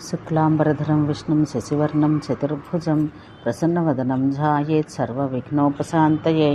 శుక్లాంబరధరం విష్ణుం శశివర్ణం చతుర్భుజం ప్రసన్నవదనం ఝాయేత్ సర్వవిఘ్నోపశాంతయే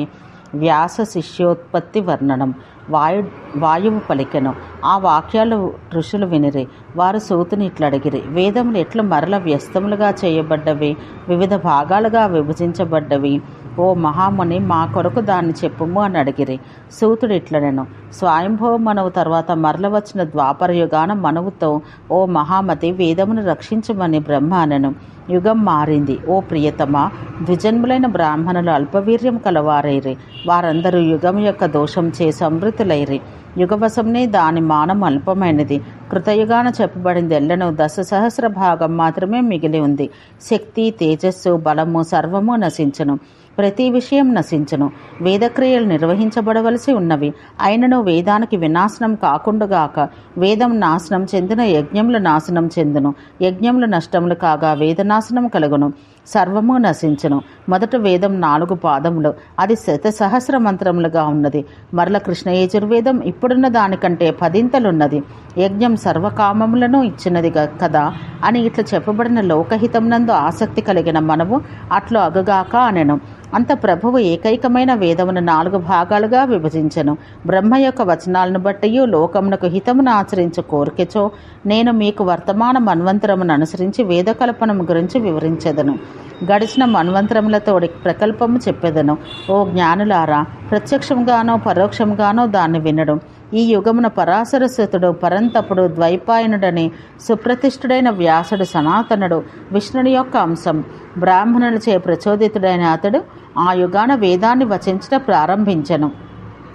వ్యాస శిష్యోత్పత్తి వర్ణనం వాయు వాయువు పలికెను. ఆ వాక్యాలు ఋషులు వినిరి. వారు సూతుని ఇట్లా అడిగిరి వేదములు ఎట్లు మరల వ్యస్తములుగా చేయబడ్డవి? వివిధ భాగాలుగా విభజించబడ్డవి? ఓ మహాముని మా కొరకు దాన్ని చెప్పుము అని అడిగిరి. సూతుడు ఇట్లనెను. స్వయంభవ మనవు తర్వాత మరల వచ్చిన ద్వాపర యుగాన మనవుతో ఓ మహామతి వేదమును రక్షించమని బ్రహ్మ అనెను. యుగం మారింది. ఓ ప్రియతమ ద్విజన్ములైన బ్రాహ్మణులు అల్పవీర్యం కలవారైరి. వారందరూ యుగం యొక్క దోషం చే నివృత్తులైరి యుగవశంనే దాని మానం అల్పమైనది. కృతయుగాన చెప్పబడింది ఎల్లను దశ సహస్ర భాగం మాత్రమే మిగిలి ఉంది. శక్తి తేజస్సు బలము సర్వము నశించను. ప్రతి విషయం నశించను. వేదక్రియలు నిర్వహించబడవలసి ఉన్నవి. అయినను వేదానికి వినాశనం కాకుండాగాక వేదం నాశనం చెందిన యజ్ఞములు నాశనం చెందును. యజ్ఞములు నష్టములు కాగా వేదనాశనం కలుగును. సర్వము నశించను. మొదట వేదం నాలుగు పాదములు. అది శత సహస్ర మంత్రములుగా ఉన్నది. మరల కృష్ణ యజుర్వేదం ఇప్పుడున్న దానికంటే పదింతలున్నది. యజ్ఞం సర్వకామములను ఇచ్చినది గ- కదా? అని ఇట్లా చెప్పబడిన లోకహితమునందు ఆసక్తి కలిగిన మనము అట్లు అగుగాక అనెను. అంత ప్రభువు ఏకైకమైన వేదమును నాలుగు భాగాలుగా విభజించెను. బ్రహ్మ యొక్క వచనాలను బట్టి లోకమునకు హితమును ఆచరించు కోరికచో నేను మీకు వర్తమాన మన్వంతరమును అనుసరించి వేదకల్పనము గురించి వివరించదను. గడిచిన మన్వంతరములతో ప్రకల్పము చెప్పేదను. ఓ జ్ఞానులారా ప్రత్యక్షంగానో పరోక్షంగానో దాన్ని వినడం. ఈ యుగమున పరాశరస్వతుడు పరంతపుడు ద్వైపాయనుడని సుప్రతిష్ఠుడైన వ్యాసుడు సనాతనుడు విష్ణుని యొక్క అంశం. బ్రాహ్మణులచే ప్రచోదితుడైన అతడు ఆ యుగాన వేదాన్ని వచించట ప్రారంభించెను.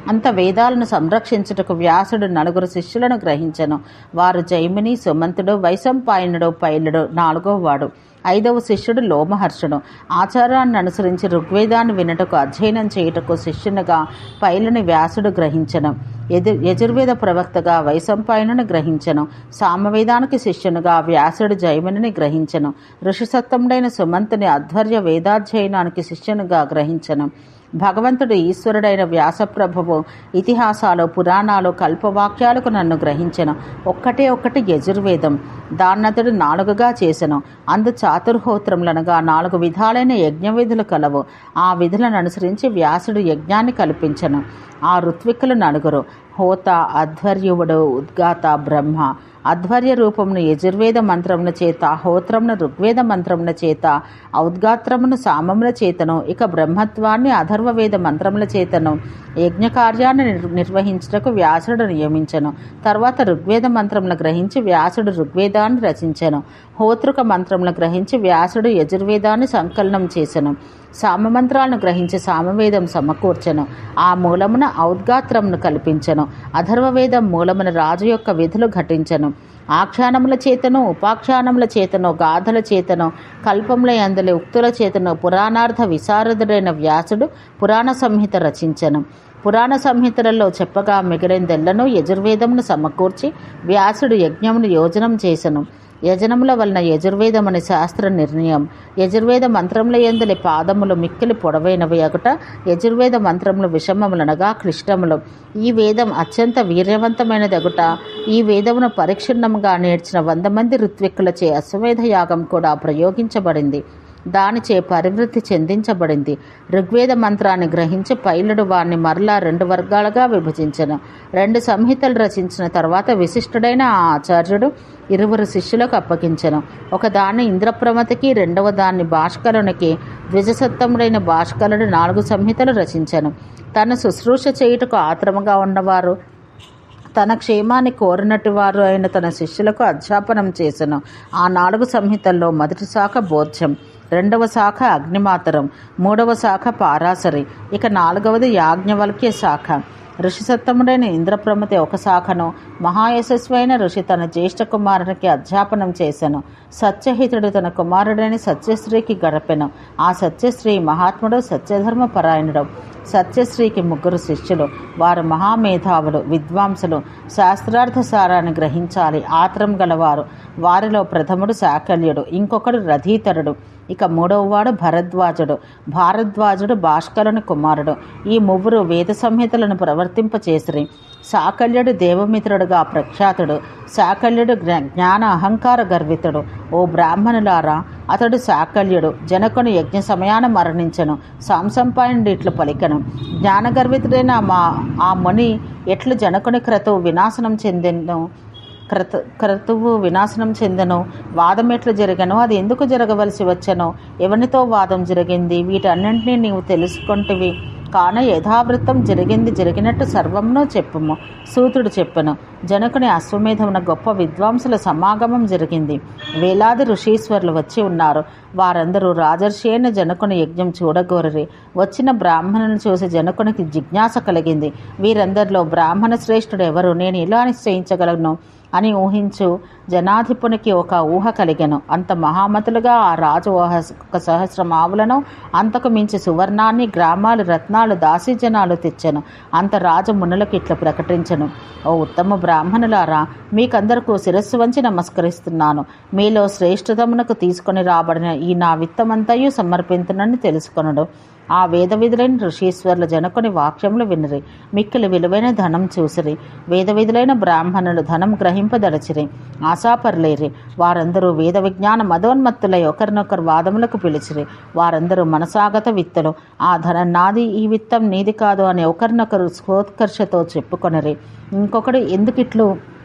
అంత వేదాలను సంరక్షించుటకు వ్యాసుడు నలుగురు శిష్యులను గ్రహించను. వారు జైమిని సుమంతుడు వైశంపాయనుడు పైలుడు నాలుగో వాడు ఐదవ శిష్యుడు లోమహర్షుడు. ఆచారాన్ని అనుసరించి ఋగ్వేదాన్ని వినటకు అధ్యయనం చేయుటకు శిష్యునిగా పైలని వ్యాసుడు గ్రహించను. యజు యజుర్వేద ప్రవక్తగా వైశంపాయనుని గ్రహించను. సామవేదానికి శిష్యునిగా వ్యాసుడు జైమిని గ్రహించను. ఋషిసత్తముడైన సుమంతుని అధ్వర్య వేదాధ్యయనానికి శిష్యునిగా గ్రహించను. భగవంతుడు ఈశ్వరుడైన వ్యాసప్రభువు ఇతిహాసాలు పురాణాలు కల్పవాక్యాలకు నన్ను గ్రహించను. ఒక్కటే ఒక్కటి యజుర్వేదం. దాన్నతుడు నాలుగుగా చేసెను. అందు చాతుర్హోత్రములనగా నాలుగు విధాలైన యజ్ఞ విధులు కలవు. ఆ విధులను అనుసరించి వ్యాసుడు యజ్ఞాన్ని కల్పించను. ఆ ఋత్విక్కులు నలుగురు. హోత అధ్వర్యువుడు ఉద్గాత బ్రహ్మ. అధ్వర్య రూపమును యజుర్వేద మంత్రమున చేత హోత్రమున ఋగ్వేద మంత్రమున చేత ఔద్గాత్రమును సామముల చేతను ఇక బ్రహ్మత్వాన్ని అధర్వవేద మంత్రముల చేతను యజ్ఞ కార్యాన్ని నిర్వహించుటకు వ్యాసుడు నియమించను. తర్వాత ఋగ్వేద మంత్రమును గ్రహించి వ్యాసుడు ఋగ్వేదాన్ని రచించెను. హోతృక మంత్రమును గ్రహించి వ్యాసుడు యజుర్వేదాన్ని సంకలనం చేసెను. సామమంత్రాలను గ్రహించి సామవేదం సమకూర్చను. ఆ మూలమున ఔద్గాత్రమును కల్పించను. అధర్వవేదం మూలమున రాజు యొక్క విధులు ఘటించను. ఆఖ్యానముల చేతను ఉపాఖ్యానముల చేతను గాథల చేతను కల్పముల అందలి ఉక్తుల చేతను పురాణార్థ విశారదుడైన వ్యాసుడు పురాణ సంహిత రచించను. పురాణ సంహితలలో చెప్పగా మిగిలిందెల్లను యజుర్వేదమును సమకూర్చి వ్యాసుడు యజ్ఞమును యోజనం చేసెను. యజనముల వలన యజుర్వేదమని శాస్త్ర నిర్ణయం. యజుర్వేద మంత్రముల ఎందులి పాదములు మిక్కిలి పొడవైనవి అగుట యజుర్వేద మంత్రములు విషమములనగా క్లిష్టములు. ఈ వేదం అత్యంత వీర్యవంతమైనదగుట ఈ వేదమును పరిక్షుణ్ణముగా నేర్చిన వంద మంది ఋత్విక్కులచే అశ్వమేధ యాగం కూడా ప్రయోగించబడింది. దానిచే పరివృద్ధి చెందించబడింది. ఋగ్వేద మంత్రాన్ని గ్రహించి పైలుడు వారిని మరలా రెండు వర్గాలుగా విభజించను. రెండు సంహితలు రచించిన తర్వాత విశిష్టుడైన ఆ ఆచార్యుడు ఇరువురు శిష్యులకు అప్పగించను. ఒక దాన్ని ఇంద్రప్రమతికి రెండవ దాన్ని భాష్కరునికి ద్విజసత్తముడైన భాష్కరుడు నాలుగు సంహితలు రచించను. తను శుశ్రూష చేయుటకు ఆత్రముగా ఉన్నవారు తన క్షేమాన్ని కోరినట్టు వారు అయిన తన శిష్యులకు అధ్యాపనం చేసెను. ఆ నాలుగు సంహితల్లో మొదటి శాఖ బోధ్యం రెండవ శాఖ అగ్నిమాతరం మూడవ శాఖ పారాసరి ఇక నాలుగవది యాజ్ఞవల్క్య శాఖ. ఋషిసత్తముడైన ఇంద్రప్రమతి ఒక శాఖను మహాయశస్వైన ఋషి తన జ్యేష్ఠ కుమారునికి అధ్యాపనం చేశాను సత్యహితుడు తన కుమారుడైన సత్యశ్రీకి గడపెను ఆ సత్యశ్రీ మహాత్ముడు సత్యధర్మ పరాయణుడు సత్యశ్రీకి ముగ్గురు శిష్యులు. వారు మహామేధావులు విద్వాంసులు. శాస్త్రార్థ సారాన్ని గ్రహించాలి ఆత్రం గలవారు. వారిలో ప్రథముడు శాకల్యుడు ఇంకొకడు రథీతరుడు. ఇక మూడవవాడు భరద్వాజుడు. భారద్వాజుడు భాస్కరుని కుమారుడు. ఈ ముగ్గురు వేద సంహితలను ప్రవర్తింపచేసిరి. సాకల్యుడు దేవమిత్రుడుగా ప్రఖ్యాతుడు. సాకల్యుడు జ్ఞాన అహంకార గర్వితుడు. ఓ బ్రాహ్మణులారా అతడు సాకల్యుడు. జనకుని యజ్ఞ సమయాన మరణించను. సాంసంపాయనుడు ఇట్లు పలికను జ్ఞానగర్వితుడైన మా ఆ ముని ఎట్లు జనకుని క్రతువు వినాశనం చెందెను? క్రతు క్రతువు వినాశనం చెందను వాదం ఎట్లు జరగను అది ఎందుకు జరగవలసి వచ్చనో? ఎవరితో వాదం జరిగింది? వీటన్నింటినీ నీవు తెలుసుకుంటువి. కాన యథావృత్తం జరిగింది జరిగినట్టు సర్వమును చెప్పుము. సూతుడు చెప్పను జనకుని అశ్వమేధమున గొప్ప విద్వాంసుల సమాగమం జరిగింది. వేలాది ఋషీశ్వరులు వచ్చి ఉన్నారు. వారందరూ రాజర్షి అయిన జనకుని యజ్ఞం చూడగోరరి. వచ్చిన బ్రాహ్మణులను చూసి జనకునికి జిజ్ఞాస కలిగింది. వీరందరిలో బ్రాహ్మణ శ్రేష్ఠుడు ఎవరు? నేను ఇలా నిశ్చయించగలను. అని ఊహించు జనాధిపునికి ఒక ఊహ కలిగెను. అంత మహామతులుగా ఆ రాజు ఒక సహస్రమావులను సహస్రం ఆవులను అంతకు మించి సువర్ణాన్ని గ్రామాలు రత్నాలు దాసీజనాలు తెచ్చెను. అంత రాజు మునులకు ఇట్లా ప్రకటించను. ఓ ఉత్తమ బ్రాహ్మణులారా మీకందరకు శిరస్సు వంచి నమస్కరిస్తున్నాను. మీలో శ్రేష్ఠతమునకు తీసుకొని రాబడిన ఈ నా విత్తమంతయు సమర్పించునని తెలుసుకొనడు. ఆ వేద విధులైన ఋషీశ్వరుల జనకుని వాక్యములు వినిరి. మిక్కిలి విలువైన ధనం చూసిరి. వేద విధులైన బ్రాహ్మణులు ధనం గ్రహింపదలచిరి. ఆశాపరులేరి. వారందరూ వేద విజ్ఞాన మదోన్మత్తులై ఒకరినొకరు వాదములకు పిలిచిరి. వారందరూ మనసాగత విత్తలు. ఆ ధనం నాది ఈ విత్తం నీది కాదు అని ఒకరినొకరు స్ఫోత్కర్షతో చెప్పుకొనరి. ఇంకొకడు ఎందుకిట్లు?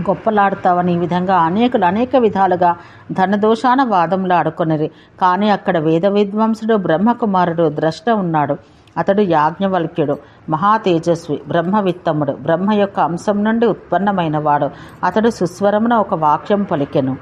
గొప్పలాడుతావని ఈ విధంగా అనేకులు అనేక విధాలుగా ధనదోషాన వాదంలాడుకొనిరి ఆడుకొనిరి కానీ అక్కడ వేద విద్వాంసుడు బ్రహ్మకుమారుడు ద్రష్ట ఉన్నాడు. అతడు యాజ్ఞవల్క్యుడు మహా తేజస్వి బ్రహ్మవిత్తముడు బ్రహ్మ యొక్క అంశం నుండి ఉత్పన్నమైనవాడు అతడు సుస్వరమున ఒక వాక్యం పలికెను.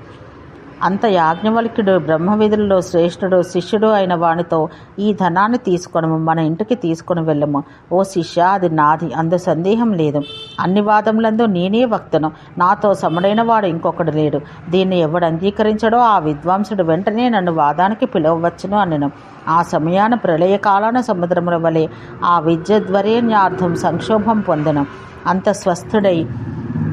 అంత యాజ్ఞవల్క్యుడు బ్రహ్మవిధులలో శ్రేష్ఠుడు శిష్యుడు అయిన వానితో ఈ ధనాన్ని తీసుకొనము మన ఇంటికి తీసుకొని వెళ్ళము. ఓ శిష్య అది నాది అందు సందేహం లేదు. అన్ని వాదములందు నేనే వక్తను. నాతో సమడైన వాడు ఇంకొకడు లేడు. దీన్ని ఎవడు అంగీకరించడో ఆ విద్వాంసుడు వెంటనే నన్ను వాదానికి పిలవచ్చును అనను. ఆ సమయాన ప్రళయకాలాన సముద్రముల వలె ఆ విద్యద్వరేణ్యార్థం సంక్షోభం పొందను. అంత స్వస్థుడై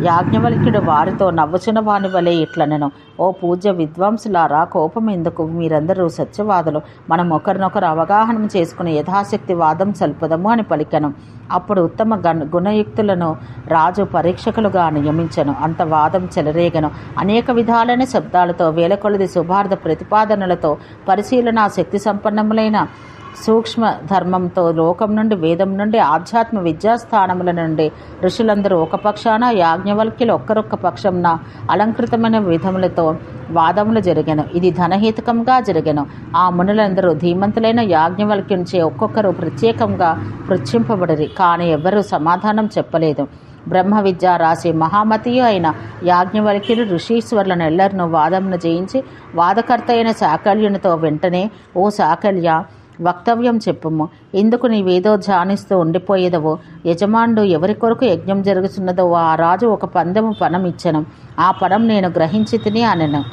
యాజ్ఞవల్క్యుడు వారితో నవ్వుచున్న వాని వలె ఇట్లనెను. ఓ పూజ్య విద్వాంసులారా కోపం ఎందుకు? మీరందరూ సత్యవాదులు. మనం ఒకరినొకరు అవగాహన చేసుకుని యథాశక్తి వాదం సల్పదము అని పలికెను. అప్పుడు ఉత్తమ గణ గుణయుక్తులను రాజు పరీక్షకులుగా నియమించను. అంత వాదం చెలరేగను. అనేక విధాలైన శబ్దాలతో వేల కొలది శుభార్థ ప్రతిపాదనలతో పరిశీలన శక్తి సంపన్నములైన సూక్ష్మ ధర్మంతో లోకం నుండి వేదం నుండి ఆధ్యాత్మ విద్యాస్థానముల నుండి ఋషులందరూ ఒక పక్షాన యాజ్ఞవల్క్యులు ఒక్కరొక్క పక్షంన అలంకృతమైన విధములతో వాదములు జరిగాను. ఇది ధనహేతుకంగా జరిగాను. ఆ మునులందరూ ధీమంతులైన యాజ్ఞవల్క్యుంచే ఒక్కొక్కరు ప్రత్యేకంగా పృచ్ఛింపబడిరి. కానీ ఎవ్వరూ సమాధానం చెప్పలేదు. బ్రహ్మ విద్య రాసి మహామతియు అయిన యాజ్ఞవల్క్యుడు ఋషీశ్వరులను ఎల్లరినూ వాదమును జయించి వాదకర్త అయిన సాకల్యునితో వెంటనే ఓ సాకల్య వక్తవ్యం చెప్పుము. ఎందుకు నీవేదో ధ్యానిస్తూ ఉండిపోయేదవో? యజమానుడు ఎవరి కొరకు యజ్ఞం జరుగుతున్నదో ఆ రాజు ఒక పందెము పణం ఇచ్చను. ఆ పణం నేను గ్రహించి తిని అనను.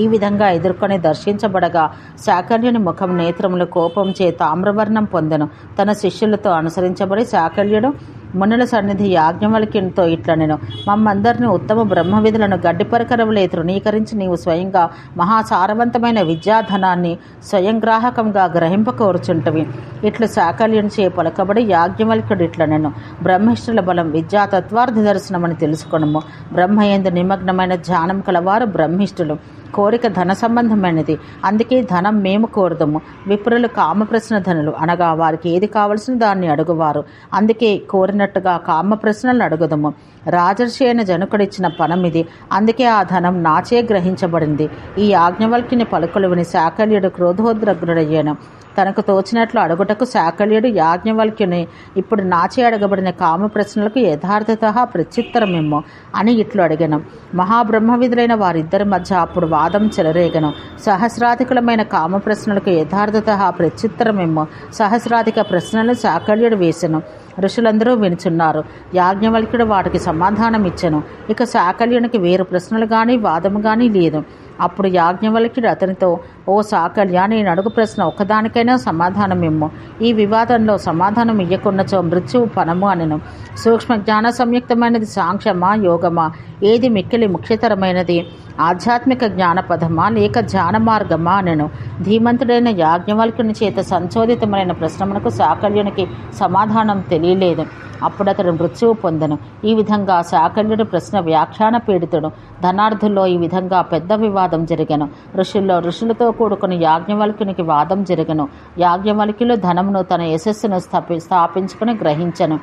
ఈ విధంగా ఎదుర్కొని దర్శించబడగా శాకల్యుని ముఖం నేత్రములు కోపం చే తామ్రవర్ణం పొందెను. తన శిష్యులతో అనుసరించబడి శాకల్యుడు మునుల సన్నిధి యాజ్ఞవల్క్యునితో ఇట్లనెను. మమ్మందరిని ఉత్తమ బ్రహ్మ విధులను గడ్డిపరకరవులే తృణీకరించి నీవు స్వయంగా మహాసారవంతమైన విద్యాధనాన్ని స్వయంగ్రాహకంగా గ్రహింపకోరుచుంటవి ఇట్లు శాకల్యునిచే పలకబడి యాజ్ఞవల్క్యుడు నేను బ్రహ్మిష్ఠుల బలం విద్యా తత్వార్థ దర్శనమని తెలుసుకొనము. బ్రహ్మయందు నిమగ్నమైన ధ్యానం కలవారు బ్రహ్మిష్ఠులు కోరిక ధన సంబంధమైనది. అందుకే ధనం మేము కోరదము. విప్రులు కామప్రశ్న ధనులు. అనగా వారికి ఏది కావలసిన దాన్ని అడుగువారు. అందుకే కోరినట్టుగా కామ ప్రశ్నలు అడుగుదము. రాజర్షి అయిన జనకుడిచ్చిన పనం ఇది. అందుకే ఆ ధనం నాచే గ్రహించబడింది. ఈ ఆజ్ఞవల్కిని పలుకులు విని శాకల్యుడు క్రోధోద్రగ్నుడయ్యాను. తనకు తోచినట్లు అడుగుటకు శాకల్యుడు యాజ్ఞవల్క్యుని ఇప్పుడు నాచే అడగబడిన కామ ప్రశ్నలకు యథార్థత ప్రత్యుత్తరమేమో అని ఇట్లు అడిగాను. మహాబ్రహ్మవిధులైన వారిద్దరి మధ్య అప్పుడు వాదం చెలరేగను. సహస్రాధికులమైన కామ ప్రశ్నలకు యథార్థత ప్రత్యుత్తరమేమో సహస్రాధిక ప్రశ్నలు శాకల్యుడు వేసెను. ఋషులందరూ వినుచున్నారు. యాజ్ఞవల్క్యుడు వాటికి సమాధానం ఇచ్చెను ఇక శాకల్యునికి వేరు ప్రశ్నలు కానీ వాదము కానీ లేదు. అప్పుడు యాజ్ఞవల్క్యుడు అతనితో ఓ సాకల్య నేను అడుగు ప్రశ్న ఒక్కదానికైనా సమాధానం ఇమ్ము ఈ వివాదంలో సమాధానం ఇయ్యకున్నచో మృత్యువు పనము అనెను. సూక్ష్మ జ్ఞాన సంయుక్తమైనది సాంక్షమా యోగమా? ఏది మిక్కిలి ముఖ్యతరమైనది? ఆధ్యాత్మిక జ్ఞానపదమా లేక ధ్యాన మార్గమా అనెను. ధీమంతుడైన యాజ్ఞవల్కుని చేత సంచోదితమైన ప్రశ్నమునకు సాకల్యునికి సమాధానం తెలియలేదు. అప్పుడు అతడు మృత్యువు పొందను. ఈ విధంగా సాకల్యుడి ప్రశ్న వ్యాఖ్యాన పీడితుడు. ధనార్థుల్లో ఈ విధంగా పెద్ద వివాదం జరిగను. ఋషుల్లో ఋషులతో కూడుకుని యాజ్ఞవల్కునికి వాదం జరిగను. యాజ్ఞవల్కిలో ధనమును తన యశస్సును స్థాపి స్థాపించుకుని గ్రహించను.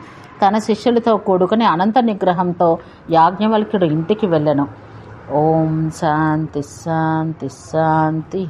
తన శిష్యులతో కూడుకుని అనంత నిగ్రహంతో యాజ్ఞవల్క్యుడు ఇంటికి వెళ్ళను. ఓం శాంతి శాంతి శాంతి.